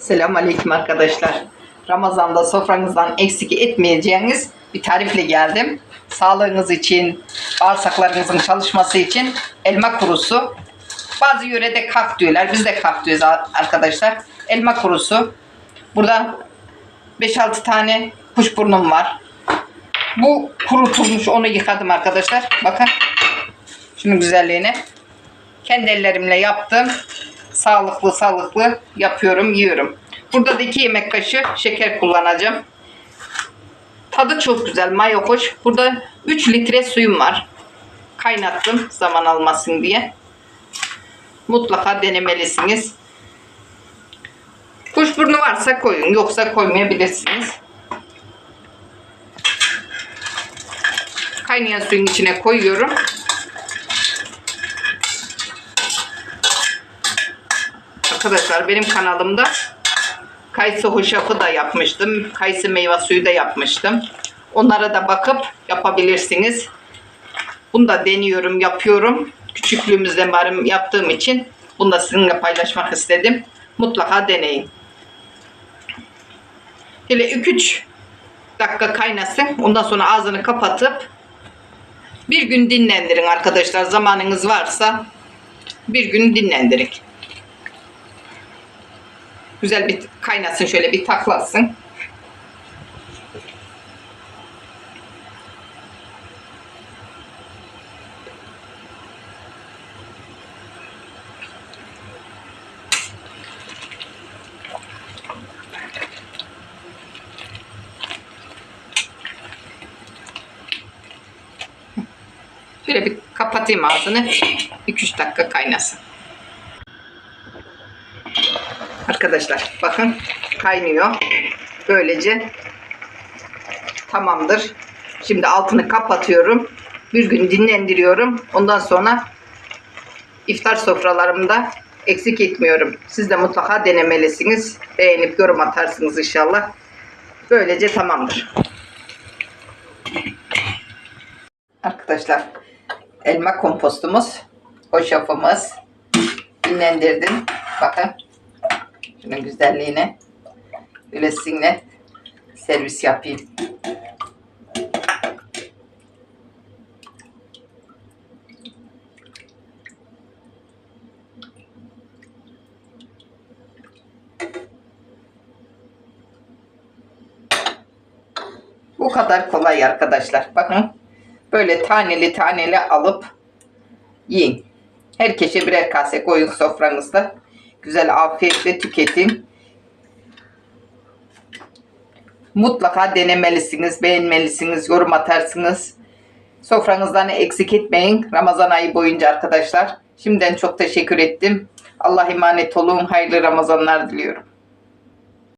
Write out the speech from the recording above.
Selamun Aleyküm arkadaşlar. Ramazan'da sofranızdan eksik etmeyeceğiniz bir tarifle geldim. Sağlığınız için, bağırsaklarınızın çalışması için elma kurusu. Bazı yörede kak diyorlar. Biz de kak diyoruz arkadaşlar. Elma kurusu. Burada 5-6 tane kuşburnum var. Bu kurutulmuş. Onu yıkadım arkadaşlar. Bakın. Şunun güzelliğine. Kendi ellerimle yaptım. Sağlıklı sağlıklı yapıyorum, yiyorum. Burada da 2 yemek kaşığı şeker kullanacağım. Tadı çok güzel, mayo hoş. Burada 3 litre suyum var. Kaynattım zaman almasın diye. Mutlaka denemelisiniz. Kuşburnu varsa koyun, yoksa koymayabilirsiniz. Kaynayan suyun içine koyuyorum. Arkadaşlar benim kanalımda kayısı hoşafı da yapmıştım. Kayısı meyve suyu da yapmıştım. Onlara da bakıp yapabilirsiniz. Bunu da deniyorum, yapıyorum. Küçüklüğümüzden beri yaptığım için bunu da sizinle paylaşmak istedim. Mutlaka deneyin. Hele 2-3 dakika kaynasın. Ondan sonra ağzını kapatıp bir gün dinlendirin arkadaşlar. Zamanınız varsa bir gün dinlendirin. Güzel bir kaynasın şöyle bir taklasın. Şöyle bir kapatayım ağzını. 2-3 dakika kaynasın. Arkadaşlar bakın kaynıyor. Böylece tamamdır. Şimdi altını kapatıyorum. Bir gün dinlendiriyorum. Ondan sonra iftar sofralarımda eksik etmiyorum. Siz de mutlaka denemelisiniz. Beğenip yorum atarsınız inşallah. Böylece tamamdır. Arkadaşlar elma kompostumuz, hoşafımız dinlendirdim. Bakın şunun güzelliğine böyle sizinle servis yapayım. Bu kadar kolay arkadaşlar. Bakın böyle taneli taneli alıp yiyin. Herkese birer kase koyun sofranızda. Güzel afiyetle tüketin. Mutlaka denemelisiniz, beğenmelisiniz, yorum atarsınız. Sofranızdan eksik etmeyin Ramazan ayı boyunca arkadaşlar. Şimdiden çok teşekkür ettim. Allah emanet olun. Hayırlı Ramazanlar diliyorum.